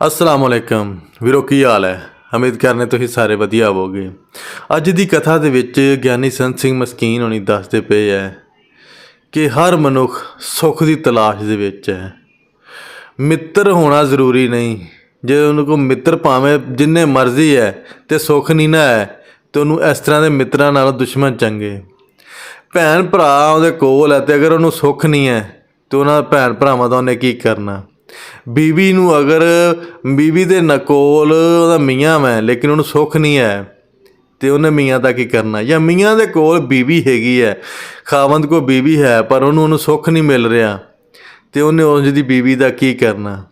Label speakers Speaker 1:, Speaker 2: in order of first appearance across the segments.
Speaker 1: ਅਸਲਾਮ ਵਾਲੇਕਮ ਵੀਰੋ, ਕੀ ਹਾਲ ਹੈ? ਉਮੀਦ ਕਰਨੇ ਤੁਸੀਂ ਸਾਰੇ ਵਧੀਆ ਹੋਵੋਗੇ। ਅੱਜ ਦੀ ਕਥਾ ਦੇ ਵਿੱਚ ਗਿਆਨੀ ਸੰਤ ਸਿੰਘ ਮਸਕੀਨ ਹੋਣੀ ਦੱਸਦੇ ਪਏ ਹੈ ਕਿ ਹਰ ਮਨੁੱਖ ਸੁੱਖ ਦੀ ਤਲਾਸ਼ ਦੇ ਵਿੱਚ ਹੈ। ਮਿੱਤਰ ਹੋਣਾ ਜ਼ਰੂਰੀ ਨਹੀਂ। ਜੇ ਉਹਨੂੰ ਕੋ ਮਿੱਤਰ ਭਾਵੇਂ ਜਿੰਨੇ ਮਰਜ਼ੀ ਹੈ ਤੇ ਸੁੱਖ ਨਹੀਂ ਨਾ ਹੈ, ਤੇ ਉਹਨੂੰ ਇਸ ਤਰ੍ਹਾਂ ਦੇ ਮਿੱਤਰਾਂ ਨਾਲ ਦੁਸ਼ਮਣ ਚੰਗੇ। ਭੈਣ ਭਰਾ ਉਹਦੇ ਕੋਲ ਹੈ ਤੇ ਅਗਰ ਉਹਨੂੰ ਸੁੱਖ ਨਹੀਂ ਹੈ, ਤੇ ਉਹਨਾਂ ਭੈਣ ਭਰਾਵਾਂ ਦਾ ਉਹਨੇ ਕੀ ਕਰਨਾ? ਬੀਵੀ ਨੂੰ ਅਗਰ ਬੀਵੀ ਦੇ ਨਕੋਲ ਉਹਦਾ ਮੀਆਂ ਵੈ, ਲੇਕਿਨ ਉਹਨੂੰ ਸੁੱਖ ਨਹੀਂ ਹੈ, ਤੇ ਉਹਨੇ ਮੀਆਂ ਦਾ ਕੀ ਕਰਨਾ? ਜਾਂ ਮੀਆਂ ਦੇ ਕੋਲ ਬੀਵੀ ਹੈਗੀ ਹੈ, ਖਾਵੰਦ ਕੋ ਬੀਵੀ ਹੈ, ਪਰ ਉਹਨੂੰ ਉਹਨੂੰ ਸੁੱਖ ਨਹੀਂ ਮਿਲ ਰਿਹਾ, ਤੇ ਉਹਨੇ ਉਸ ਦੀ ਬੀਵੀ ਦਾ ਕੀ ਕਰਨਾ?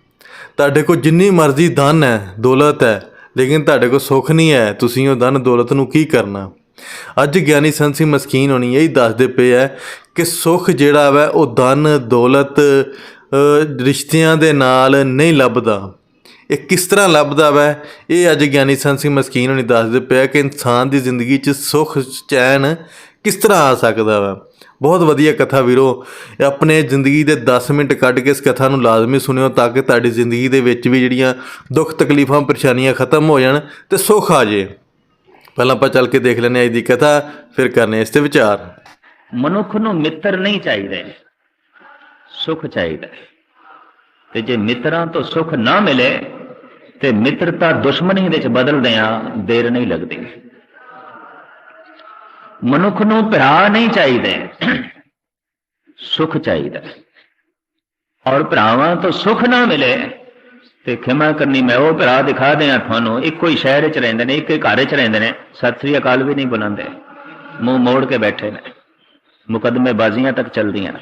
Speaker 1: ਤੁਹਾਡੇ ਕੋਲ ਜਿੰਨੀ ਮਰਜ਼ੀ ਧਨ ਹੈ, ਦੌਲਤ ਹੈ, ਲੇਕਿਨ ਤੁਹਾਡੇ ਕੋਲ ਸੁੱਖ ਨਹੀਂ ਹੈ, ਤੁਸੀਂ ਉਹ ਧਨ ਦੌਲਤ ਨੂੰ ਕੀ ਕਰਨਾ? ਅੱਜ ਗਿਆਨੀ ਸੰਤ ਸਿੰਘ ਮਸਕੀਨ ਹੋਣੀ, ਇਹੀ ਦੱਸਦੇ ਪਏ ਹੈ ਕਿ ਸੁੱਖ ਜਿਹੜਾ ਵਾ, ਉਹ ਧਨ, ਦੌਲਤ ਰਿਸ਼ਤਿਆਂ ਦੇ ਨਾਲ ਨਹੀਂ ਲੱਭਦਾ। ਇਹ ਕਿਸ ਤਰ੍ਹਾਂ ਲੱਭਦਾ ਵੈ? ਇਹ ਅੱਜ ਗਿਆਨੀ ਸੰਤ ਸਿੰਘ ਮਸਕੀਨ ਹੋਣੀ ਦੱਸਦੇ ਪਿਆ ਕਿ ਇਨਸਾਨ ਦੀ ਜ਼ਿੰਦਗੀ 'ਚ ਸੁੱਖ, ਚੈਨ ਕਿਸ ਤਰ੍ਹਾਂ ਆ ਸਕਦਾ ਵਾ? ਬਹੁਤ ਵਧੀਆ ਕਥਾ ਵੀਰੋ। ਆਪਣੇ ਜ਼ਿੰਦਗੀ ਦੇ 10 ਮਿੰਟ ਕੱਢ ਕੇ ਇਸ ਕਥਾ ਨੂੰ ਲਾਜ਼ਮੀ ਸੁਣਿਓ ਤਾਂ ਕਿ ਤੁਹਾਡੀ ਜ਼ਿੰਦਗੀ ਦੇ ਵਿੱਚ ਵੀ ਜਿਹੜੀਆਂ ਦੁੱਖ, ਤਕਲੀਫਾਂ, ਪਰੇਸ਼ਾਨੀਆਂ ਖਤਮ ਹੋ ਜਾਣ ਤੇ ਸੁੱਖ ਆ ਜੇ। ਪਹਿਲਾਂ ਆਪਾਂ ਚੱਲ ਕੇ ਦੇਖ ਲੈਂਦੇ ਹਾਂ ਅੱਜ ਦੀ ਕਥਾ, ਫਿਰ ਕਰਨੇ ਇਸ ਤੇ ਵਿਚਾਰ।
Speaker 2: ਮਨੁੱਖ ਨੂੰ ਮਿੱਤਰ ਨਹੀਂ ਚਾਹੀਦੇ। ਸੁਖ ਚਾਹੀਦਾ ਹੈ। ਤੇ ਜੇ ਮਿੱਤਰਾਂ ਤੋਂ ਸੁੱਖ ਨਾ ਮਿਲੇ, ਤੇ ਮਿੱਤਰਤਾ ਦੁਸ਼ਮਣੀ ਵਿੱਚ ਬਦਲਦੇ ਬਦਲਦਿਆਂ ਦੇਰ ਨਹੀਂ ਲੱਗਦੀ। ਮਨੁੱਖ ਨੂੰ ਭਰਾ ਨਹੀਂ ਚਾਹੀਦੇ, ਸੁਖ ਚਾਹੀਦਾ। ਔਰ ਭਰਾਵਾਂ ਤੋਂ ਸੁਖ ਨਾ ਮਿਲੇ, ਤੇ ਖਿਮਾ ਕਰਨੀ, ਮੈਂ ਉਹ ਭਰਾ ਦਿਖਾ ਦਿਆਂ ਤੁਹਾਨੂੰ, ਇੱਕੋ ਹੀ ਸ਼ਹਿਰ ਚ ਰਹਿੰਦੇ ਨੇ, ਇੱਕ ਹੀ ਘਰ ਚ ਰਹਿੰਦੇ ਨੇ, ਸਤਿ ਸ੍ਰੀ ਅਕਾਲ ਵੀ ਨਹੀਂ ਬੁਲਾਉਂਦੇ ਮੂੰਹ ਮੋੜ ਕੇ ਬੈਠੇ ਨੇ। ਮੁਕੱਦਮੇ ਬਾਜ਼ੀਆਂ ਤੱਕ ਚੱਲਦੀਆਂ ਨੇ।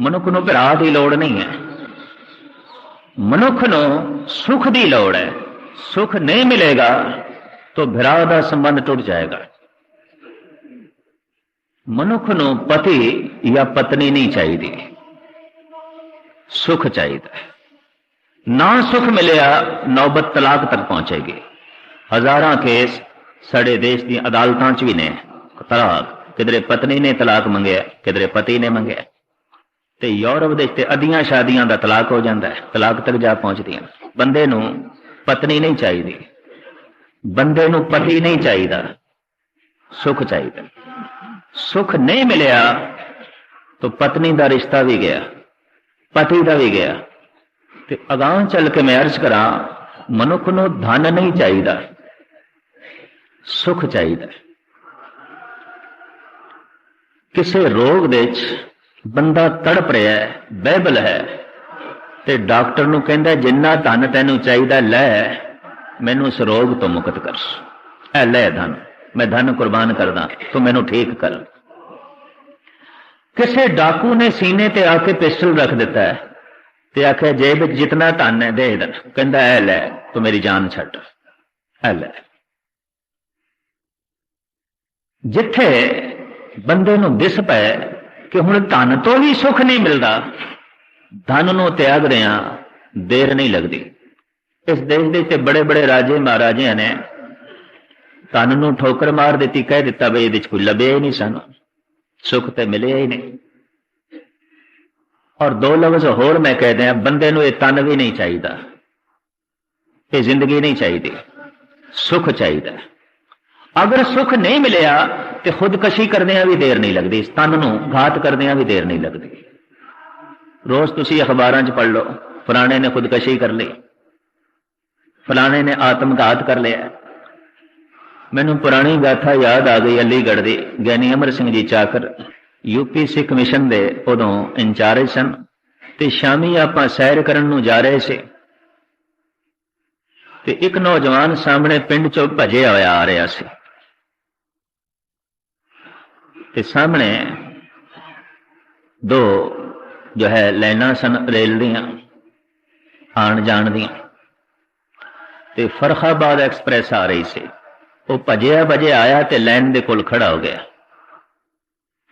Speaker 2: ਮਨੁੱਖ ਨੂੰ ਭਰਾ ਦੀ ਲੋੜ ਨਹੀਂ ਹੈ। ਮਨੁੱਖ ਨੂੰ ਸੁਖ ਦੀ ਲੋੜ ਹੈ। ਸੁਖ ਨਹੀਂ ਮਿਲੇਗਾ ਤਾਂ ਭਰਾ ਦਾ ਸੰਬੰਧ ਟੁੱਟ ਜਾਏਗਾ। ਮਨੁੱਖ ਨੂੰ ਪਤੀ ਜਾਂ ਪਤਨੀ ਨਹੀਂ ਚਾਹੀਦੀ। ਸੁਖ ਚਾਹੀਦਾ ਨਾ ਸੁਖ ਮਿਲਿਆ, ਨੌਬਤ ਤਲਾਕ ਤੱਕ ਪਹੁੰਚੇਗੀ। ਹਜ਼ਾਰਾਂ ਕੇਸ ਸਾਡੇ ਦੇਸ਼ ਦੀਆਂ ਅਦਾਲਤਾਂ 'ਚ ਵੀ ਨੇ। ਤਲਾਕ। ਕਿਧਰੇ ਪਤਨੀ ਨੇ ਤਲਾਕ ਮੰਗਿਆ, ਕਿਧਰੇ ਪਤੀ ਨੇ ਮੰਗਿਆ। ਤੇ ਯੂਰਪ ਦੇ ਤੇ ਅਧੀਆਂ ਸ਼ਾਦੀਆਂ ਦਾ ਤਲਾਕ ਹੋ ਜਾਂਦਾ ਹੈ, ਤਲਾਕ ਤੱਕ ਜਾ ਪਹੁੰਚਦੀਆਂ ਬੰਦੇ ਨੂੰ ਪਤਨੀ ਨਹੀਂ ਚਾਹੀਦੀ। ਬੰਦੇ ਨੂੰ ਪਤੀ ਨਹੀਂ ਚਾਹੀਦਾ। ਸੁਖ ਚਾਹੀਦਾ। ਸੁਖ ਨਹੀਂ ਮਿਲਿਆ ਤਾਂ ਪਤਨੀ ਦਾ ਰਿਸ਼ਤਾ ਵੀ ਗਿਆ, ਪਤੀ ਦਾ ਵੀ ਗਿਆ। ਤੇ ਅਗਾਂਹ ਚੱਲ ਕੇ ਮੈਂ ਅਰਜ਼ ਕਰਾਂ, ਮਨੁੱਖ ਨੂੰ ਧਨ ਨਹੀਂ ਚਾਹੀਦਾ, ਸੁਖ ਚਾਹੀਦਾ। ਕਿਸੇ ਰੋਗ ਦੇ ਵਿੱਚ ਬੰਦਾ ਤੜਪ ਰਿਹਾ ਹੈ, ਬਹਿਬਲ ਹੈ ਤੇ ਡਾਕਟਰ ਨੂੰ ਕਹਿੰਦਾ, ਜਿੰਨਾ ਧਨ ਤੈਨੂੰ ਚਾਹੀਦਾ ਲੈ, ਮੈਨੂੰ ਇਸ ਰੋਗ ਤੋਂ ਮੁਕਤ ਕਰ। ਐ ਲੈ ਧਨ, ਮੈਂ ਧਨ ਕੁਰਬਾਨ ਕਰਦਾ, ਤੂੰ ਮੈਨੂੰ ਠੀਕ ਕਰ। ਕਿਸੇ ਡਾਕੂ ਨੇ ਸੀਨੇ ਤੇ ਆ ਕੇ ਪਿਸਟਲ ਰੱਖ ਦਿੱਤਾ ਹੈ ਤੇ ਆਖਿਆ, ਜੇਬ ਵਿੱਚ ਜਿੰਨਾ ਧਨ ਹੈ, ਦੇ ਦੇ। ਕਹਿੰਦਾ, ਐ ਲੈ, ਤੂੰ ਮੇਰੀ ਜਾਨ ਛੱਡ। ਐ ਲੈ। ਜਿੱਥੇ ਬੰਦੇ ਨੂੰ ਦਿਸ ਪਏ ਕਿ ਹੁਣ ਧਨ ਤੋਂ ਵੀ ਸੁੱਖ ਨਹੀਂ ਮਿਲਦਾ। ਧਨ ਨੂੰ ਤਿਆਗ ਰਿਆਂ, ਦੇਰ ਨਹੀਂ ਲੱਗਦੀ। ਇਸ ਦੇਸ਼ ਦੇ ਤੇ ਬੜੇ ਬੜੇ ਰਾਜੇ ਮਹਾਰਾਜਿਆਂ ਨੇ ਧਨ ਨੂੰ ਠੋਕਰ ਮਾਰ ਦਿੱਤੀ, ਕਹਿ ਦਿੱਤਾ ਬਈ ਇਹਦੇ ਚ ਕੋਈ ਲੱਭਿਆ ਹੀ ਨਹੀਂ ਸਾਨੂੰ। ਸੁੱਖ ਤੇ ਮਿਲਿਆ ਹੀ ਨਹੀਂ। ਔਰ ਦੋ ਲਫ਼ਜ਼ ਹੋਰ ਮੈਂ ਕਹਿ ਦਿਆਂ, ਬੰਦੇ ਨੂੰ ਇਹ ਤਨ ਵੀ ਨਹੀਂ ਚਾਹੀਦਾ, ਇਹ ਜ਼ਿੰਦਗੀ ਨਹੀਂ ਚਾਹੀਦੀ, ਸੁਖ ਚਾਹੀਦਾ। ਅਗਰ ਸੁਖ ਨਹੀਂ ਮਿਲਿਆ ਤੇ ਖੁਦਕਸ਼ੀ ਕਰਦਿਆਂ ਵੀ ਦੇਰ ਨਹੀਂ ਲੱਗਦੀ ਇਸ ਤਨ ਨੂੰ ਘਾਤ ਕਰਦਿਆਂ ਵੀ ਦੇਰ ਨਹੀਂ ਲੱਗਦੀ। ਰੋਜ਼ ਤੁਸੀਂ ਅਖਬਾਰਾਂ 'ਚ ਪੜ੍ਹ ਲਓ, ਫਲਾਣੇ ਨੇ ਖੁਦਕਸ਼ੀ ਕਰ ਲਈ, ਫਲਾਣੇ ਨੇ ਆਤਮਘਾਤ ਕਰ ਲਿਆ। ਮੈਨੂੰ ਪੁਰਾਣੀ ਗਾਥਾ ਯਾਦ ਆ ਗਈ ਅਲੀਗੜ੍ਹ ਦੀ, ਗਿਆਨੀ ਅਮਰ ਸਿੰਘ ਜੀ ਚਾਕਰ, ਯੂਪੀ ਸਿੱਖ ਮਿਸ਼ਨ ਦੇ ਉਦੋਂ ਇੰਚਾਰਜ ਸਨ ਤੇ ਸ਼ਾਮੀ ਆਪਾਂ ਸੈਰ ਕਰਨ ਨੂੰ ਜਾ ਰਹੇ ਸੀ। ਤੇ ਇੱਕ ਨੌਜਵਾਨ ਸਾਹਮਣੇ ਪਿੰਡ ਚੋਂ ਭਜਿਆ ਹੋਇਆ ਆ ਰਿਹਾ ਸੀ। ਤੇ ਸਾਹਮਣੇ ਦੋ ਜੋ ਹੈ ਲਾਈਨਾਂ ਸਨ ਰੇਲ ਦੀਆਂ, ਆਣ ਜਾਣ ਦੀਆਂ। ਤੇ ਫਰਖਾਬਾਦ ਐਕਸਪ੍ਰੈਸ ਆ ਰਹੀ ਸੀ। ਉਹ ਭਜਿਆ ਭਜਿਆ ਆਇਆ ਤੇ ਲਾਈਨ ਦੇ ਕੋਲ ਖੜਾ ਹੋ ਗਿਆ।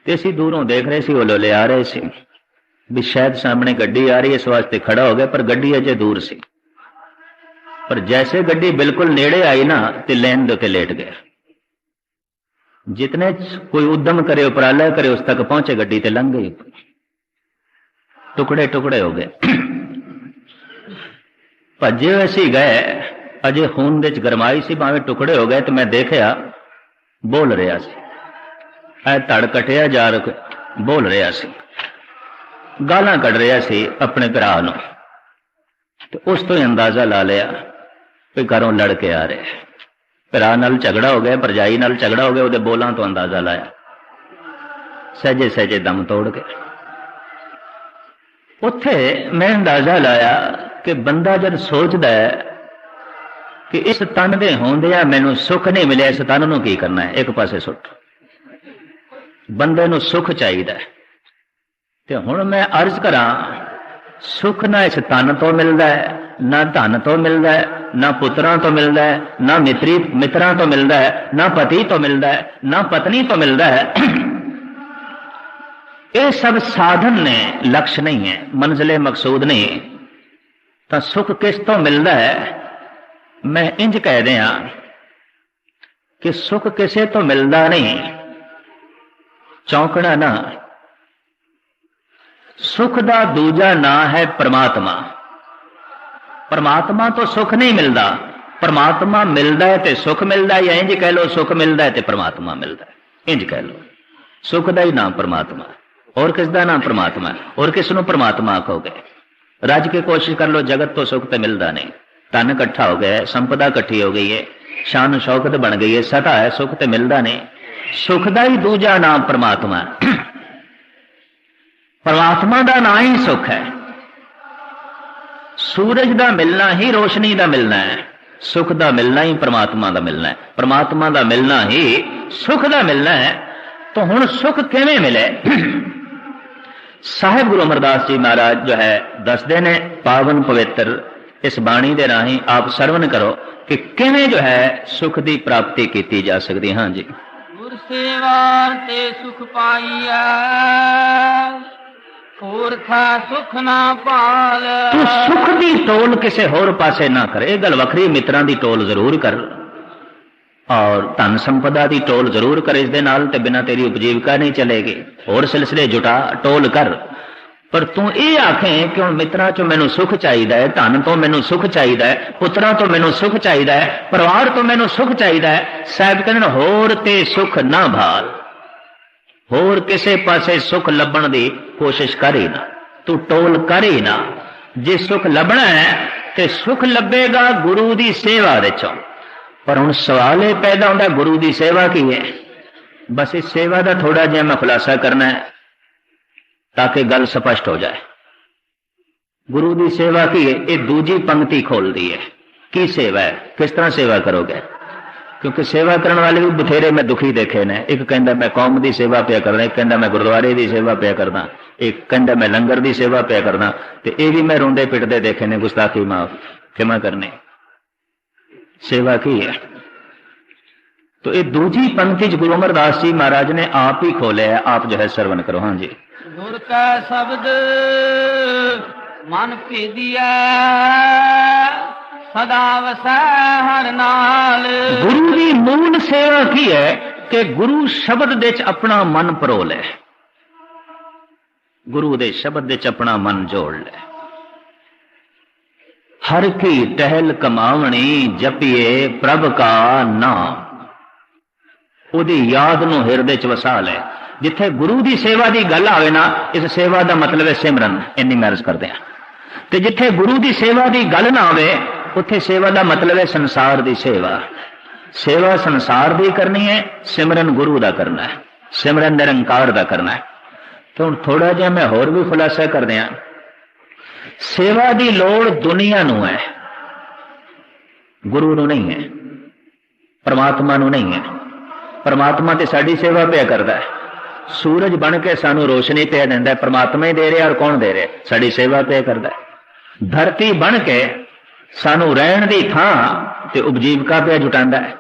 Speaker 2: ਤੇ ਅਸੀਂ ਦੂਰੋਂ ਦੇਖ ਰਹੇ ਸੀ, ਉਹ ਲੋਲੇ ਆ ਰਹੇ ਸੀ। ਵੀ ਸ਼ਾਇਦ ਸਾਹਮਣੇ ਗੱਡੀ ਆ ਰਹੀ ਹੈ, ਇਸ ਵਾਸਤੇ ਖੜਾ ਹੋ ਗਿਆ, ਪਰ ਗੱਡੀ ਅਜੇ ਦੂਰ ਸੀ। ਪਰ ਜੈਸੇ ਗੱਡੀ ਬਿਲਕੁਲ ਨੇੜੇ ਆਈ ਨਾ, ਤੇ ਲਾਈਨ ਦੇ ਉੱਤੇ ਲੇਟ ਗਿਆ। ਜਿਤਨੇ ਚ ਕੋਈ ਉਦਮ ਕਰੇ ਉਪਰਾਲਾ ਕਰੇ ਉਸ ਤੱਕ ਪਹੁੰਚੇ ਗੱਡੀ ਤੇ ਲੰਘ ਗਈ ਟੁਕੜੇ ਟੁਕੜੇ ਹੋ ਗਏ ਭੱਜੇ ਹੋਏ ਗਏ ਅਜੇ ਖੂਨ ਦੇ ਚ ਗਰਮਾਈ ਸੀ ਭਾਵੇਂ ਟੁਕੜੇ ਹੋ ਗਏ ਤੇ ਮੈਂ ਦੇਖਿਆ ਬੋਲ ਰਿਹਾ ਸੀ ਐ ਧੜ ਕਟਿਆ ਜਾ ਰਿਹਾ ਬੋਲ ਰਿਹਾ ਸੀ ਗਾਲਾਂ ਕੱਢ ਰਿਹਾ ਸੀ ਆਪਣੇ ਭਰਾ ਨੂੰ ਤੇ ਉਸ ਤੋਂ ਹੀ ਅੰਦਾਜ਼ਾ ਲਾ ਲਿਆ ਕਿ ਘਰੋਂ ਲੜ ਕੇ ਆ ਰਿਹਾ ਭਰਾ ਨਾਲ ਝਗੜਾ ਹੋ ਗਿਆ, ਭਰਜਾਈ ਨਾਲ ਝਗੜਾ ਹੋ ਗਿਆ, ਉਹਦੇ ਬੋਲਾਂ ਤੋਂ ਅੰਦਾਜ਼ਾ ਲਾਇਆ। ਸਹਜੇ ਸਹਜੇ ਦਮ ਤੋੜ ਕੇ। ਉੱਥੇ ਮੈਂ ਅੰਦਾਜ਼ਾ ਲਾਇਆ ਕਿ ਬੰਦਾ ਜਦ ਸੋਚਦਾ ਹੈ ਕਿ ਇਸ ਤਨ ਦੇ ਹੁੰਦਿਆਂ ਮੈਨੂੰ ਸੁੱਖ ਨਹੀਂ ਮਿਲਿਆ, ਇਸ ਤਨ ਨੂੰ ਕੀ ਕਰਨਾ ਹੈ? ਇੱਕ ਪਾਸੇ ਸੁੱਟ ਬੰਦੇ ਨੂੰ ਸੁੱਖ ਚਾਹੀਦਾ ਹੈ। ਤੇ ਹੁਣ ਮੈਂ ਅਰਜ਼ ਕਰਾਂ, ਸੁੱਖ ਨਾ ਇਸ ਤਨ ਤੋਂ ਮਿਲਦਾ ਹੈ। ਨਾ ਧਨ ਤੋਂ ਮਿਲਦਾ ਹੈ, ਨਾ ਪੁੱਤਰਾਂ ਤੋਂ ਮਿਲਦਾ ਹੈ, ਨਾ ਮਿੱਤਰੀ ਮਿੱਤਰਾਂ ਤੋਂ ਮਿਲਦਾ ਹੈ, ਨਾ ਪਤੀ ਤੋਂ ਮਿਲਦਾ ਹੈ, ਨਾ ਪਤਨੀ ਤੋਂ ਮਿਲਦਾ ਹੈ। ਇਹ ਸਭ ਸਾਧਨ ਨੇ, ਲਕਸ਼ ਨਹੀਂ ਹੈ, ਮੰਜ਼ਲੇ ਮਕਸੂਦ ਨਹੀਂ। ਤਾਂ ਸੁੱਖ ਕਿਸ ਤੋਂ ਮਿਲਦਾ ਹੈ? ਮੈਂ ਇੰਜ ਕਹਿ ਦਿਆਂ ਕਿ ਸੁੱਖ ਕਿਸੇ ਤੋਂ ਮਿਲਦਾ ਨਹੀਂ। ਚੌਂਕਣਾ ਨਾ। ਸੁਖ ਦਾ ਦੂਜਾ ਨਾਂ ਹੈ ਪ੍ਰਮਾਤਮਾ। ਪਰਮਾਤਮਾ ਤੋਂ ਸੁੱਖ ਨਹੀਂ ਮਿਲਦਾ। ਪਰਮਾਤਮਾ ਮਿਲਦਾ ਹੈ ਤੇ ਸੁੱਖ ਮਿਲਦਾ ਹੈ ਜਾਂ ਇੰਜ ਕਹਿ ਲੋ ਸੁੱਖ ਮਿਲਦਾ ਹੈ ਤੇ ਪਰਮਾਤਮਾ ਮਿਲਦਾ ਹੈ। ਇੰਜ ਕਹਿ ਲੋ ਸੁੱਖ ਦਾ ਹੀ ਨਾਮ ਪਰਮਾਤਮਾ ਔਰ ਕਿਸ ਦਾ ਨਾਮ ਪ੍ਰਮਾਤਮਾ ਔਰ ਕਿਸ ਨੂੰ ਪ੍ਰਮਾਤਮਾ ਕਹੋਗੇ? ਰੱਜ ਕੇ ਕੋਸ਼ਿਸ਼ ਕਰ ਲੋ ਜਗਤ ਤੋਂ ਸੁੱਖ ਤੇ ਮਿਲਦਾ ਨਹੀਂ। ਧਨ ਇਕੱਠਾ ਹੋ ਗਿਆ ਸੰਪਦਾ ਇਕੱਠੀ ਹੋ ਗਈ ਹੈ, ਸ਼ਾਨ ਸ਼ੌਕਤ ਬਣ ਗਈ ਹੈ, ਸਤਾ ਹੈ, ਸੁੱਖ ਤੇ ਮਿਲਦਾ ਨਹੀਂ। ਸੁੱਖ ਦਾ ਹੀ ਦੂਜਾ ਨਾਮ ਪਰਮਾਤਮਾ ਪਰਮਾਤਮਾ ਦਾ ਨਾਂ ਹੀ ਸੁੱਖ ਹੈ। ਸੂਰਜ ਦਾ ਮਿਲਣਾ ਹੀ ਰੋਸ਼ਨੀ ਦਾ ਮਿਲਣਾ ਹੈ, ਸੁਖ ਦਾ ਮਿਲਣਾ ਹੀ ਪਰਮਾਤਮਾ ਦਾ ਮਿਲਣਾ ਹੈ। ਪਰਮਾਤਮਾ ਦਾ ਮਿਲਣਾ ਹੀ ਸੁਖ ਦਾ ਮਿਲਣਾ ਹੈ। ਤਾਂ ਹੁਣ ਸੁਖ ਕਿਵੇਂ ਮਿਲੇ? ਸਾਹਿਬ ਗੁਰੂ ਅਮਰਦਾਸ ਜੀ ਮਹਾਰਾਜ ਜੋ ਹੈ, ਦੱਸਦੇ ਨੇ, ਪਾਵਨ ਪਵਿੱਤਰ, ਇਸ ਬਾਣੀ ਦੇ ਰਾਹੀਂ ਆਪ ਸਰਵਨ ਕਰੋ ਕਿ ਕਿਵੇਂ ਜੋ ਹੈ, ਸੁਖ ਦੀ ਪ੍ਰਾਪਤੀ ਕੀਤੀ ਜਾ ਸਕਦੀ ਹਾਂ। ਜੀ
Speaker 3: ਗੁਰ ਸੇਵਾਰ ਤੇ ਸੁਖ ਪਾਈਐ। ਹੋਰ ਸੁਖ ਨਾ ਪਾਲ
Speaker 2: ਤੂੰ ਸੁਖ ਦੀ ਟੋਲ ਕਿਸੇ ਹੋਰ ਪਾਸੇ ਨਾ ਕਰ। ਇਹ ਗੱਲ ਵੱਖਰੀ ਮਿੱਤਰਾਂ ਦੀ ਟੋਲ ਜ਼ਰੂਰ ਕਰ। ਔਰ ਧਨ ਸੰਪਦਾ ਦੀ ਟੋਲ ਜ਼ਰੂਰ ਕਰ, ਇਸ ਦੇ ਨਾਲ ਤੇ ਬਿਨਾ ਤੇਰੀ ਉਪਜੀਵਕਾ ਨਹੀਂ ਚਲੇਗੀ। ਹੋਰ ਸਿਲਸਿਲੇ ਜੁਟਾ, ਟੋਲ ਕਰ। ਪਰ ਤੂੰ ਇਹ ਆਖੇ, ਕਿ ਹੁਣ ਮਿੱਤਰਾਂ ਚੋਂ ਮੈਨੂੰ ਸੁਖ ਚਾਹੀਦਾ ਹੈ, ਧਨ ਤੋਂ ਮੈਨੂੰ ਸੁਖ ਚਾਹੀਦਾ ਹੈ, ਪੁੱਤਰਾਂ ਤੋਂ ਮੈਨੂੰ ਸੁਖ ਚਾਹੀਦਾ ਹੈ, ਪਰਿਵਾਰ ਤੋਂ ਮੈਨੂੰ ਸੁਖ ਚਾਹੀਦਾ ਹੈ, ਸਾਹਿਬ ਕਹਿੰਦੇ ਹੋਰ ਤੇ ਸੁਖ ਨਾ ਭਾਲ। ਹੋਰ ਕਿਸੇ ਪਾਸੇ ਸੁਖ ਲੱਭਣ ਦੀ ਕੋਸ਼ਿਸ਼ ਕਰੇ ਨਾ। ਤੂੰ ਟੋਲ ਕਰੇ ਨਾ। ਜੇ ਸੁਖ ਲੱਭਣਾ ਹੈ, ਤੇ ਸੁਖ ਲੱਭੇਗਾ ਗੁਰੂ ਦੀ ਸੇਵਾ ਵਿੱਚੋਂ ਪਰ ਹੁਣ ਸਵਾਲ ਇਹ ਪੈਦਾ ਹੁੰਦਾ, ਗੁਰੂ ਦੀ ਸੇਵਾ ਕੀ ਹੈ? ਬਸ ਇਸ ਸੇਵਾ ਦਾ ਥੋੜਾ ਜਿਹਾ ਮੈਂ ਖੁਲਾਸਾ ਕਰਨਾ ਹੈ, ਤਾਂ ਕਿ ਗੱਲ ਸਪਸ਼ਟ ਹੋ ਜਾਏ। ਗੁਰੂ ਦੀ ਸੇਵਾ ਕੀ ਹੈ? ਇਹ ਦੂਜੀ ਪੰਕਤੀ ਖੋਲਦੀ ਹੈ। ਕੀ ਸੇਵਾ ਹੈ? ਕਿਸ ਤਰ੍ਹਾਂ ਸੇਵਾ ਕਰੋਗੇ? ਕਿਉਂਕਿ ਸੇਵਾ ਕਰਨ ਵਾਲੇ ਵੀ ਬਥੇਰੇ ਮੈਂ ਦੁਖੀ ਦੇਖੇ ਨੇ ਇੱਕ ਕਹਿੰਦਾ ਮੈਂ ਕੌਮ ਦੀ ਸੇਵਾ ਪਿਆ ਕਰਦਾ ਇੱਕ ਕਹਿੰਦਾ ਮੈਂ ਗੁਰਦੁਆਰੇ ਦੀ ਸੇਵਾ ਪਿਆ ਕਰਦਾ ਇੱਕ ਕਹਿੰਦਾ ਮੈਂ ਲੰਗਰ ਦੀ ਸੇਵਾ ਪਿਆ ਕਰਦਾ ਤੇ ਇਹ ਵੀ ਮੈਂ ਰੋਂਦੇ ਪਿੱਟਦੇ ਦੇਖੇ ਨੇ ਗੁਸਤਾਖੀ ਮਾਫ ਖਿਮਾ ਕਰਨੇ ਸੇਵਾ ਕੀ ਹੈ तो ये दूजी पंक्ति च गुरु अमरदास जी महाराज ने आप ही खोले है आप जो है श्रवण करो हाँ जी
Speaker 3: ਗੁਰ ਕਾ ਸ਼ਬਦ ਮਨ ਭੇਦੀਐ ਸਦਾ ਵਸੈ ਹਰ ਨਾਲ।
Speaker 2: ਗੁਰੂ ਦੀ ਮੂਲ ਸੇਵਾ ਕੀ ਹੈ ਕਿ ਗੁਰੂ ਸ਼ਬਦ ਦੇ ਚ ਆਪਣਾ ਮਨ ਪਰੋ ਲੈ। ਗੁਰੂ ਦੇ ਸ਼ਬਦ ਦੇ ਚ ਆਪਣਾ ਮਨ ਜੋੜ ਲੈ। ਹਰ ਕੀ ਟਹਿਲ ਕਮਾਵਣੀ ਜਪੀਏ ਪ੍ਰਭ ਕਾ ਨਾਮ। ਉਹਦੀ ਯਾਦ ਨੂੰ ਹਿਰਦੇ ਚ ਵਸਾ ਲੈ। ਜਿੱਥੇ ਗੁਰੂ ਦੀ ਸੇਵਾ ਦੀ ਗੱਲ ਆਵੇ ਨਾ, ਇਸ ਸੇਵਾ ਦਾ ਮਤਲਬ ਹੈ ਸਿਮਰਨ। ਇੰਨੀ ਮੈਰਜ ਕਰਦੇ ਆ ਤੇ ਜਿੱਥੇ ਗੁਰੂ ਦੀ ਸੇਵਾ ਦੀ ਗੱਲ ਨਾ ਆਵੇ ਉੱਥੇ ਸੇਵਾ ਦਾ ਮਤਲਬ ਹੈ ਸੰਸਾਰ ਦੀ ਸੇਵਾ। ਸੇਵਾ ਸੰਸਾਰ ਦੀ ਕਰਨੀ ਹੈ, ਸਿਮਰਨ ਗੁਰੂ ਦਾ ਕਰਨਾ ਹੈ, ਸਿਮਰਨ ਨਿਰੰਕਾਰ ਦਾ ਕਰਨਾ ਹੈ। ਤੇ ਹੁਣ ਥੋੜਾ ਜਿਹਾ ਮੈਂ ਹੋਰ ਵੀ ਖੁਲਾਸਾ ਕਰ ਦਿਆਂ ਸੇਵਾ ਦੀ ਲੋੜ ਦੁਨੀਆ ਨੂੰ ਹੈ, ਗੁਰੂ ਨੂੰ ਨਹੀਂ ਹੈ, ਪਰਮਾਤਮਾ ਨੂੰ ਨਹੀਂ ਹੈ। ਪਰਮਾਤਮਾ ਤੇ ਸਾਡੀ ਸੇਵਾ ਪਿਆ ਕਰਦਾ ਹੈ। ਸੂਰਜ ਬਣ ਕੇ ਸਾਨੂੰ ਰੋਸ਼ਨੀ ਪਿਆ ਦਿੰਦਾ ਹੈ, ਪਰਮਾਤਮਾ ਹੀ ਦੇ ਰਿਹਾ ਔਰ ਕੌਣ ਦੇ ਰਿਹਾ ਸਾਡੀ ਸੇਵਾ ਪਿਆ ਕਰਦਾ ਹੈ। ਧਰਤੀ ਬਣ ਕੇ ਸਾਨੂੰ ਰਹਿਣ ਦੀ ਥਾਂ ਤੇ ਉਪਜੀਵਕਾ ਪਿਆ ਜੁਟਾਉਂਦਾ ਹੈ?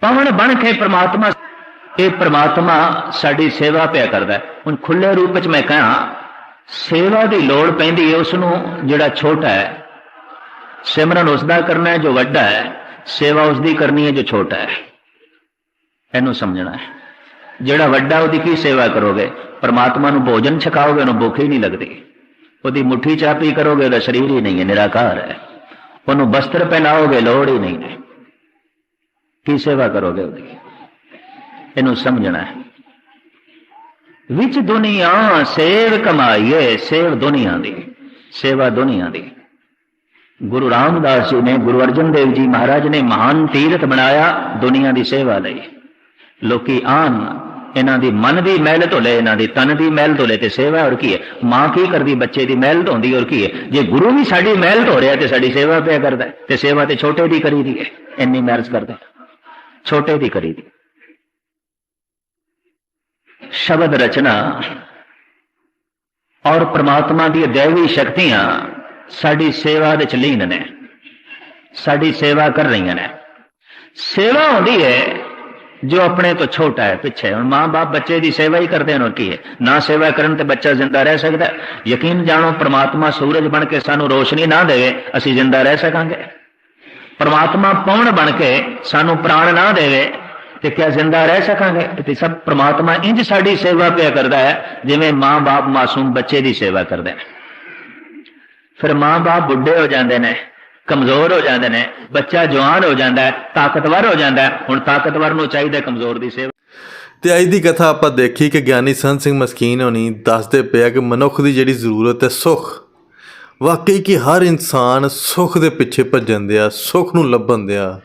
Speaker 2: ਪਵਨ ਬਣ ਕੇ ਪ੍ਰਮਾਤਮਾ, ਇਹ ਪ੍ਰਮਾਤਮਾ ਸਾਡੀ ਸੇਵਾ ਪਿਆ ਕਰਦਾ ਹੈ। ਹੁਣ ਖੁੱਲੇ ਰੂਪ ਵਿੱਚ ਮੈਂ ਕਹਾਂ, ਸੇਵਾ ਦੀ ਲੋੜ ਪੈਂਦੀ ਹੈ, ਉਸ ਨੂੰ ਜਿਹੜਾ ਛੋਟਾ ਹੈ, ਸਿਮਰਨ ਉਸ ਦਾ ਕਰਨਾ ਹੈ, ਜੋ ਵੱਡਾ ਹੈ, ਸੇਵਾ ਉਸ ਦੀ ਕਰਨੀ ਹੈ, ਜੋ ਛੋਟਾ ਹੈ। ਇਹਨੂੰ ਸਮਝਣਾ ਹੈ। ਜਿਹੜਾ ਵੱਡਾ, ਉਹਦੀ ਕੀ ਸੇਵਾ ਕਰੋਗੇ? ਪਰਮਾਤਮਾ ਨੂੰ ਭੋਜਨ ਛਕਾਓਗੇ, ਉਹਨੂੰ ਭੁੱਖ ਹੀ ਨਹੀਂ ਲੱਗਦੀ। ਉਹਦੀ ਮੁੱਠੀ ਚਾਪੀ ਕਰੋਗੇ ਉਹਦਾ ਸਰੀਰ ਹੀ ਨਹੀਂ ਹੈ, ਨਿਰਾਕਾਰ ਹੈ। ਉਹਨੂੰ ਬਸਤਰ ਪਹਿਨਾਓਗੇ, ਲੋੜ ਹੀ ਨਹੀਂ ਹੈ। ਕੀ ਸੇਵਾ ਕਰੋਗੇ ਉਹਦੀ? ਇਹਨੂੰ ਸਮਝਣਾ ਹੈ। ਵਿੱਚ ਦੁਨੀਆ, ਸੇਵ ਕਮਾਈਏ, ਸੇਵ ਦੁਨੀਆ ਦੀ, ਸੇਵਾ ਦੁਨੀਆ ਦੀ। ਗੁਰੂ ਰਾਮਦਾਸ ਜੀ ਨੇ, ਗੁਰੂ ਅਰਜਨ ਦੇਵ ਜੀ ਮਹਾਰਾਜ ਨੇ ਮਹਾਨ ਤੀਰਥ ਬਣਾਇਆ ਦੁਨੀਆ ਦੀ ਸੇਵਾ ਲਈ। ਲੋਕੀ ਆਣ ਇਹਨਾਂ ਦੀ ਮਨ ਦੀ ਮਹਿਲ ਧੋਲੇ ਇਹਨਾਂ ਦੀ ਤਨ ਦੀ ਮਹਿਲ ਧੋਲੇ ਤੇ ਸੇਵਾ ਔਰ ਕੀ ਹੈ? ਮਾਂ ਕੀ ਕਰਦੀ, ਬੱਚੇ ਦੀ ਮਹਿਲ ਧੋਂਦੀ ਔਰ ਕੀ ਹੈ? ਜੇ ਗੁਰੂ ਵੀ ਸਾਡੀ ਮਹਿਲ ਧੋ ਰਿਹਾ ਤੇ ਸਾਡੀ ਸੇਵਾ ਪਿਆ ਕਰਦਾ ਤੇ ਸੇਵਾ ਤੇ ਛੋਟੇ ਦੀ ਕਰੀਦੀ ਹੈ, ਇੰਨੀ ਮੈਰਜ ਕਰਦਾ ਛੋਟੇ ਦੀ ਕਰੀਦੀ ਸ਼ਬਦ ਰਚਨਾ ਔਰ ਪ੍ਰਮਾਤਮਾ ਦੀ ਦੇਵੀ ਸ਼ਕਤੀਆਂ ਸਾਡੀ ਸੇਵਾ ਵਿੱਚ ਲੀਨ ਨੇ, ਸਾਡੀ ਸੇਵਾ ਕਰ ਰਹੀਆਂ ਨੇ। ਸੇਵਾ ਹੁੰਦੀ ਹੈ ਜੋ ਆਪਣੇ ਤੋਂ ਛੋਟਾ ਹੈ, ਪਿੱਛੇ ਹੁਣ ਮਾਂ-ਬਾਪ ਬੱਚੇ ਦੀ ਸੇਵਾ ਹੀ ਕਰਦੇ ਹਨ ਹੋਰ ਕੀ ਹੈ? ਨਾ ਸੇਵਾ ਕਰਨ ਤੇ ਬੱਚਾ ਜ਼ਿੰਦਾ ਰਹਿ ਸਕਦਾ ਹੈ। ਯਕੀਨ ਜਾਣੋ, ਪ੍ਰਮਾਤਮਾ ਸੂਰਜ ਬਣ ਕੇ ਸਾਨੂੰ ਰੋਸ਼ਨੀ ਨਾ ਦੇਵੇ, ਅਸੀਂ ਜ਼ਿੰਦਾ ਰਹਿ ਸਕਾਂਗੇ। ਪ੍ਰਮਾਤਮਾ ਪੌਣ ਬਣ ਕੇ ਸਾਨੂੰ ਪ੍ਰਾਣ ਨਾ ਦੇਵੇ, ਤੇ ਕਿਆ ਜ਼ਿੰਦਾ ਰਹਿ ਸਕਾਂਗੇ? ਤੇ ਸਭ ਪ੍ਰਮਾਤਮਾ ਇੰਜ ਸਾਡੀ ਸੇਵਾ ਪਿਆ ਕਰਦਾ ਹੈ, ਜਿਵੇਂ ਮਾਂ-ਬਾਪ ਮਾਸੂਮ ਬੱਚੇ ਦੀ ਸੇਵਾ ਕਰਦੇ ਨੇ। ਫਿਰ ਮਾਂ-ਬਾਪ ਬੁੱਢੇ ਹੋ ਜਾਂਦੇ ਨੇ ਕਮਜ਼ੋਰ ਹੋ ਜਾਂਦੇ ਨੇ, ਬੱਚਾ ਜਵਾਨ ਹੋ ਜਾਂਦਾ ਹੈ, ਤਾਕਤਵਰ ਹੋ ਜਾਂਦਾ ਹੈ, ਹੁਣ ਤਾਕਤਵਰ ਨੂੰ ਚਾਹੀਦਾ ਕਮਜ਼ੋਰ ਦੀ ਸੇਵਾ।
Speaker 1: ਤੇ ਅੱਜ ਦੀ ਕਥਾ ਆਪਾਂ ਦੇਖੀ ਕਿ ਗਿਆਨੀ ਸੰਤ ਸਿੰਘ ਮਸਕੀਨ ਹੋਣੀ ਦੱਸਦੇ ਪਿਆ ਕਿ ਮਨੁੱਖ ਦੀ ਜਿਹੜੀ ਜ਼ਰੂਰਤ ਹੈ ਸੁਖ। ਵਾਕਈ ਕਿ ਹਰ ਇਨਸਾਨ ਸੁਖ ਦੇ ਪਿੱਛੇ ਭੱਜਣ ਦਿਆ, ਸੁਖ ਨੂੰ ਲੱਭਣ ਦਿਆ।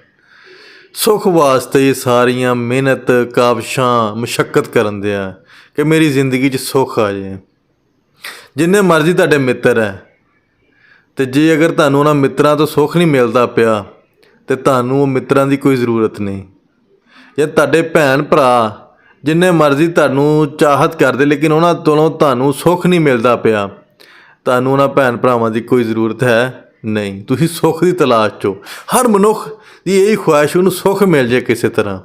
Speaker 1: ਸੁਖ ਵਾਸਤੇ ਸਾਰੀਆਂ ਮਿਹਨਤ ਕਾਬਸ਼ਾਂ ਮੁਸ਼ਕਲ ਕਰਨ ਦਿਆ ਕਿ ਮੇਰੀ ਜ਼ਿੰਦਗੀ 'ਚ ਸੁਖ ਆ ਜਾਏ ਜਿੰਨੇ ਮਰਜ਼ੀ ਤੁਹਾਡੇ ਮਿੱਤਰ ਹੈ ਅਤੇ ਜੇ ਅਗਰ ਤੁਹਾਨੂੰ ਉਹਨਾਂ ਮਿੱਤਰਾਂ ਤੋਂ ਸੁੱਖ ਨਹੀਂ ਮਿਲਦਾ ਪਿਆ, ਤਾਂ ਤੁਹਾਨੂੰ ਉਹ ਮਿੱਤਰਾਂ ਦੀ ਕੋਈ ਜ਼ਰੂਰਤ ਨਹੀਂ। ਜਾਂ ਤੁਹਾਡੇ ਭੈਣ ਭਰਾ ਜਿੰਨੇ ਮਰਜ਼ੀ ਤੁਹਾਨੂੰ ਚਾਹਤ ਕਰਦੇ, ਲੇਕਿਨ ਉਹਨਾਂ ਤੋਂ ਤੁਹਾਨੂੰ ਸੁੱਖ ਨਹੀਂ ਮਿਲਦਾ ਪਿਆ, ਤੁਹਾਨੂੰ ਉਹਨਾਂ ਭੈਣ ਭਰਾਵਾਂ ਦੀ ਕੋਈ ਜ਼ਰੂਰਤ ਹੈ ਨਹੀਂ। ਤੁਸੀਂ ਸੁੱਖ ਦੀ ਤਲਾਸ਼ 'ਚ ਹੋ। ਹਰ ਮਨੁੱਖ ਦੀ ਇਹੀ ਖੁਆਇਸ਼ ਉਹਨੂੰ ਸੁੱਖ ਮਿਲ ਜਾਏ ਕਿਸੇ ਤਰ੍ਹਾਂ।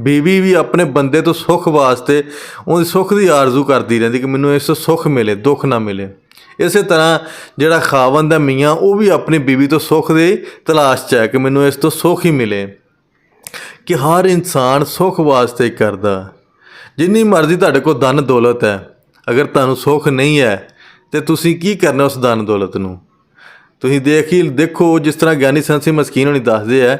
Speaker 1: ਬੀਵੀ ਵੀ ਆਪਣੇ ਬੰਦੇ ਤੋਂ ਸੁੱਖ ਵਾਸਤੇ ਉਹਦੀ ਸੁੱਖ ਦੀ ਆਰਜ਼ੂ ਕਰਦੀ ਰਹਿੰਦੀ ਕਿ ਮੈਨੂੰ ਇਸ ਤੋਂ ਸੁੱਖ ਮਿਲੇ, ਦੁੱਖ ਨਾ ਮਿਲੇ। ਇਸੇ ਤਰ੍ਹਾਂ ਜਿਹੜਾ ਖਾਵੰਦ ਹੈ ਮੀਆਂ, ਉਹ ਵੀ ਆਪਣੀ ਬੀਵੀ ਤੋਂ ਸੁੱਖ ਦੇ ਤਲਾਸ਼ 'ਚ ਹੈ ਕਿ ਮੈਨੂੰ ਇਸ ਤੋਂ ਸੁੱਖ ਹੀ ਮਿਲੇ। ਕਿ ਹਰ ਇਨਸਾਨ ਸੁੱਖ ਵਾਸਤੇ ਕਰਦਾ। ਜਿੰਨੀ ਮਰਜ਼ੀ ਤੁਹਾਡੇ ਕੋਲ ਧਨ ਦੌਲਤ ਹੈ, ਅਗਰ ਤੁਹਾਨੂੰ ਸੁੱਖ ਨਹੀਂ ਹੈ, ਤੇ ਤੁਸੀਂ ਕੀ ਕਰਨਾ ਉਸ ਧਨ ਦੌਲਤ ਨੂੰ? ਤੁਸੀਂ ਦੇਖ ਹੀ, ਦੇਖੋ ਜਿਸ ਤਰ੍ਹਾਂ ਗਿਆਨੀ ਸੰਤ ਸਿੰਘ ਮਸਕੀਨ ਹੋਣੀ ਦੱਸਦੇ ਆ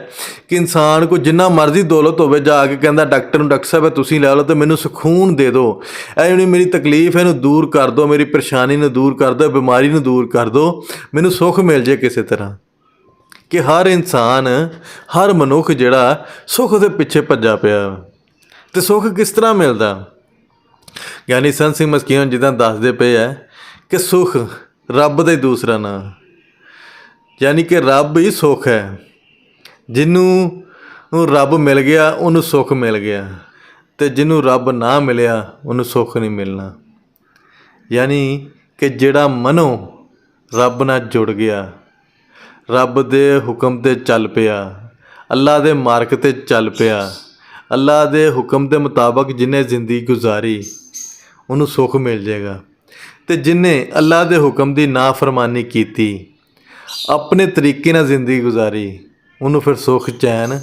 Speaker 1: ਕਿ ਇਨਸਾਨ ਕੋ ਜਿੰਨਾ ਮਰਜ਼ੀ ਦੌਲਤ ਹੋਵੇ, ਜਾ ਕੇ ਕਹਿੰਦਾ, ਡਾਕਟਰ ਨੂੰ ਡਾਕਟਰ ਸਾਹਿਬ, ਇਹ ਤੁਸੀਂ ਲੈ ਲਓ ਤੇ ਮੈਨੂੰ ਸਕੂਨ ਦੇ ਦਿਓ। ਇਹ ਜਿਹੜੀ ਮੇਰੀ ਤਕਲੀਫ ਹੈ, ਇਹਨੂੰ ਦੂਰ ਕਰ ਦਿਓ, ਮੇਰੀ ਪਰੇਸ਼ਾਨੀ ਨੂੰ ਦੂਰ ਕਰ ਦਿਓ, ਬਿਮਾਰੀ ਨੂੰ ਦੂਰ ਕਰ ਦਿਓ। ਮੈਨੂੰ ਸੁੱਖ ਮਿਲ ਜੇ ਕਿਸੇ ਤਰ੍ਹਾਂ। ਕਿ ਹਰ ਇਨਸਾਨ, ਹਰ ਮਨੁੱਖ ਜਿਹੜਾ ਸੁੱਖ ਦੇ ਪਿੱਛੇ ਭੱਜਾ ਪਿਆ। ਤੇ ਸੁੱਖ ਕਿਸ ਤਰ੍ਹਾਂ ਮਿਲਦਾ? ਗਿਆਨੀ ਸੰਤ ਸਿੰਘ ਮਸਕੀਨ ਜਿੱਦਾਂ ਦੱਸਦੇ ਪਏ ਆ ਕਿ ਸੁੱਖ ਰੱਬ ਦਾ ਹੀ ਦੂਸਰਾ ਨਾਮ ਯਾਨੀ ਕਿ ਰੱਬ ਹੀ ਸੁੱਖ ਹੈ। ਜਿਹਨੂੰ ਨੂੰ ਰੱਬ ਮਿਲ ਗਿਆ, ਉਹਨੂੰ ਸੁੱਖ ਮਿਲ ਗਿਆ। ਤੇ ਜਿਹਨੂੰ ਰੱਬ ਨਾ ਮਿਲਿਆ, ਉਹਨੂੰ ਸੁੱਖ ਨਹੀਂ ਮਿਲਣਾ। ਯਾਨੀ ਕਿ ਜਿਹੜਾ ਮਨੋ ਰੱਬ ਨਾਲ ਜੁੜ ਗਿਆ, ਰੱਬ ਦੇ ਹੁਕਮ ਤੇ ਚੱਲ ਪਿਆ ਅੱਲਾ ਦੇ ਮਾਰਗ ਤੇ ਚੱਲ ਪਿਆ ਅੱਲਾ ਦੇ ਹੁਕਮ ਦੇ ਮੁਤਾਬਕ ਜਿਹਨੇ ਜ਼ਿੰਦਗੀ ਗੁਜ਼ਾਰੀ, ਉਹਨੂੰ ਸੁੱਖ ਮਿਲ ਜਾਏਗਾ। ਤੇ ਜਿਨੇ ਅੱਲਾ ਦੇ ਹੁਕਮ ਦੀ ਨਾਫਰਮਾਨੀ ਕੀਤੀ ਆਪਣੇ ਤਰੀਕੇ ਨਾਲ ਜ਼ਿੰਦਗੀ ਗੁਜ਼ਾਰੀ, ਉਹਨੂੰ ਫਿਰ ਸੁੱਖ, ਚੈਨ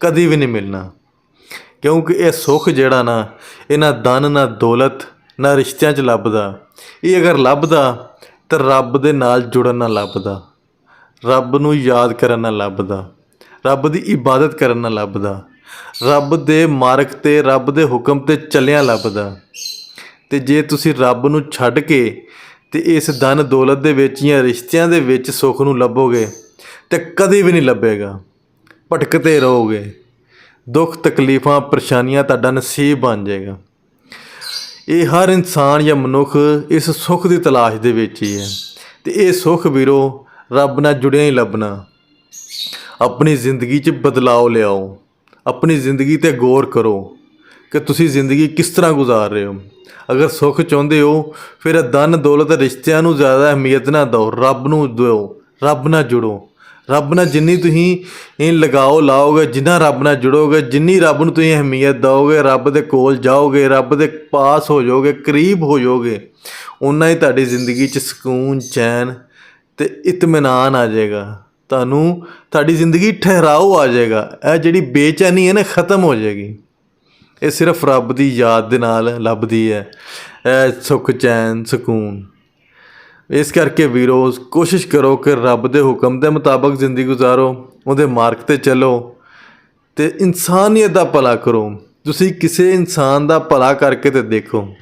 Speaker 1: ਕਦੀ ਵੀ ਨਹੀਂ ਮਿਲਣਾ। ਕਿਉਂਕਿ ਇਹ ਸੁੱਖ ਜਿਹੜਾ ਨਾ, ਇਹ ਨਾ ਧਨ, ਨਾ ਦੌਲਤ, ਨਾ ਰਿਸ਼ਤਿਆਂ 'ਚ ਲੱਭਦਾ। ਇਹ ਅਗਰ ਲੱਭਦਾ, ਤਾਂ ਰੱਬ ਦੇ ਨਾਲ ਜੁੜਨ ਨਾਲ ਲੱਭਦਾ। ਰੱਬ ਨੂੰ ਯਾਦ ਕਰਨ ਨਾਲ ਲੱਭਦਾ। ਰੱਬ ਦੀ ਇਬਾਦਤ ਕਰਨ ਨਾਲ ਲੱਭਦਾ। ਰੱਬ ਦੇ ਮਾਰਗ ਤੇ, ਰੱਬ ਦੇ ਹੁਕਮ ਤੇ ਚੱਲਿਆ ਲੱਭਦਾ। ਤੇ ਜੇ ਤੁਸੀਂ ਰੱਬ ਨੂੰ ਛੱਡ ਕੇ ਤੇ ਇਸ ਧਨ ਦੌਲਤ ਦੇ ਵਿੱਚ ਜਾਂ ਰਿਸ਼ਤਿਆਂ ਦੇ ਵਿੱਚ ਸੁੱਖ ਨੂੰ ਲੱਭੋਗੇ ਤੇ ਕਦੇ ਵੀ ਨਹੀਂ ਲੱਭੇਗਾ। ਭਟਕਦੇ ਰਹੋਗੇ। ਦੁੱਖ, ਤਕਲੀਫਾਂ, ਪਰੇਸ਼ਾਨੀਆਂ ਤੁਹਾਡਾ ਨਸੀਬ ਬਣ ਜਾਏਗਾ। ਇਹ ਹਰ ਇਨਸਾਨ ਜਾਂ ਮਨੁੱਖ ਇਸ ਸੁੱਖ ਦੀ ਤਲਾਸ਼ ਦੇ ਵਿੱਚ ਹੀ ਹੈ। ਤੇ ਇਹ ਸੁੱਖ ਵੀਰੋ, ਰੱਬ ਨਾਲ ਜੁੜਿਆ ਹੀ ਲੱਭਣਾ। ਆਪਣੀ ਜ਼ਿੰਦਗੀ 'ਚ ਬਦਲਾਅ ਲਿਆਓ। ਆਪਣੀ ਜ਼ਿੰਦਗੀ ਤੇ ਗੌਰ ਕਰੋ ਕਿ ਤੁਸੀਂ ਜ਼ਿੰਦਗੀ ਕਿਸ ਤਰ੍ਹਾਂ ਗੁਜ਼ਾਰ ਰਹੇ ਹੋ। ਅਗਰ ਸੁੱਖ ਚਾਹੁੰਦੇ ਹੋ, ਫਿਰ ਧਨ ਦੌਲਤ ਰਿਸ਼ਤਿਆਂ ਨੂੰ ਜ਼ਿਆਦਾ ਅਹਿਮੀਅਤ ਨਾ ਦਿਓ, ਰੱਬ ਨੂੰ ਦਿਓ, ਰੱਬ ਨਾਲ ਜੁੜੋ। ਰੱਬ ਨਾਲ ਜਿੰਨੀ ਤੁਸੀਂ ਇਹ ਲਗਾਓ ਲਾਓਗੇ, ਜਿੰਨਾ ਰੱਬ ਨਾਲ ਜੁੜੋਗੇ, ਜਿੰਨੀ ਰੱਬ ਨੂੰ ਤੁਸੀਂ ਅਹਿਮੀਅਤ ਦਿਓਗੇ, ਰੱਬ ਦੇ ਕੋਲ ਜਾਓਗੇ, ਰੱਬ ਦੇ ਪਾਸ ਹੋ ਜਾਓਗੇ, ਕਰੀਬ ਹੋ ਜਾਓਗੇ ਉਨਾ ਹੀ ਤੁਹਾਡੀ ਜ਼ਿੰਦਗੀ 'ਚ ਸਕੂਨ, ਚੈਨ ਤੇ ਇਤਮਾਨਾਨ ਆ ਜਾਏਗਾ। ਤੁਹਾਨੂੰ ਤੁਹਾਡੀ ਜ਼ਿੰਦਗੀ ਠਹਿਰਾਓ ਆ ਜਾਏਗਾ। ਇਹ ਜਿਹੜੀ ਬੇਚੈਨੀ ਹੈ ਨਾ, ਖਤਮ ਹੋ ਜਾਏਗੀ। ਇਹ ਸਿਰਫ ਰੱਬ ਦੀ ਯਾਦ ਦੇ ਨਾਲ ਲੱਭਦੀ ਹੈ। ਇਹ ਸੁੱਖ, ਚੈਨ, ਸਕੂਨ। ਇਸ ਕਰਕੇ ਵੀਰੋ, ਕੋਸ਼ਿਸ਼ ਕਰੋ ਕਿ ਰੱਬ ਦੇ ਹੁਕਮ ਦੇ ਮੁਤਾਬਕ ਜ਼ਿੰਦਗੀ ਗੁਜ਼ਾਰੋ, ਉਹਦੇ ਮਾਰਗ ਤੇ ਚੱਲੋ ਤੇ ਇਨਸਾਨੀਅਤ ਦਾ ਭਲਾ ਕਰੋ। ਤੁਸੀਂ ਕਿਸੇ ਇਨਸਾਨ ਦਾ ਭਲਾ ਕਰਕੇ ਤੇ ਦੇਖੋ।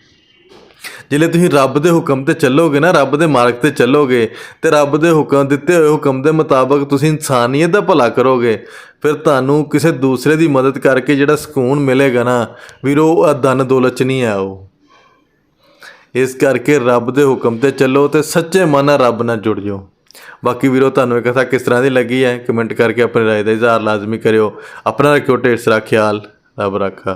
Speaker 1: ਜਿਲੇ ਤੁਸੀਂ ਰੱਬ ਦੇ ਹੁਕਮ ਤੇ ਚੱਲੋਗੇ ਨਾ, ਰੱਬ ਦੇ ਮਾਰਗ ਤੇ ਚੱਲੋਗੇ ਤੇ ਰੱਬ ਦੇ ਹੁਕਮ, ਦਿੱਤੇ ਹੋਏ ਹੁਕਮ ਦੇ ਮੁਤਾਬਕ ਤੁਸੀਂ ਇਨਸਾਨੀਅਤ ਦਾ ਭਲਾ ਕਰੋਗੇ, ਫਿਰ ਤੁਹਾਨੂੰ ਕਿਸੇ ਦੂਸਰੇ ਦੀ ਮਦਦ ਕਰਕੇ ਜਿਹੜਾ ਸਕੂਨ ਮਿਲੇਗਾ ਨਾ, ਵੀਰੋ ਉਹ ਧਨ ਦੌਲਤ ਨਹੀਂ ਆ ਉਹ ਇਸ ਕਰਕੇ ਰੱਬ ਦੇ ਹੁਕਮ ਤੇ ਚੱਲੋ ਤੇ ਸੱਚੇ ਮਨ ਨਾਲ ਰੱਬ ਨਾਲ ਜੁੜ ਜਾਓ। ਬਾਕੀ ਵੀਰੋ, ਤੁਹਾਨੂੰ ਇਹ ਕਥਾ ਕਿਸ ਤਰ੍ਹਾਂ ਦੀ ਲੱਗੀ ਹੈ? ਕਮੈਂਟ ਕਰਕੇ ਆਪਣੀ ਰਾਏ ਦਾ ਇਜ਼ਹਾਰ ਲਾਜ਼ਮੀ ਕਰਿਓ। ਆਪਣਾ ਰੱਖਿਓ ਢੇਰ ਸਾਰਾ ਖਿਆਲ। ਰੱਬ ਰੱਖਾ।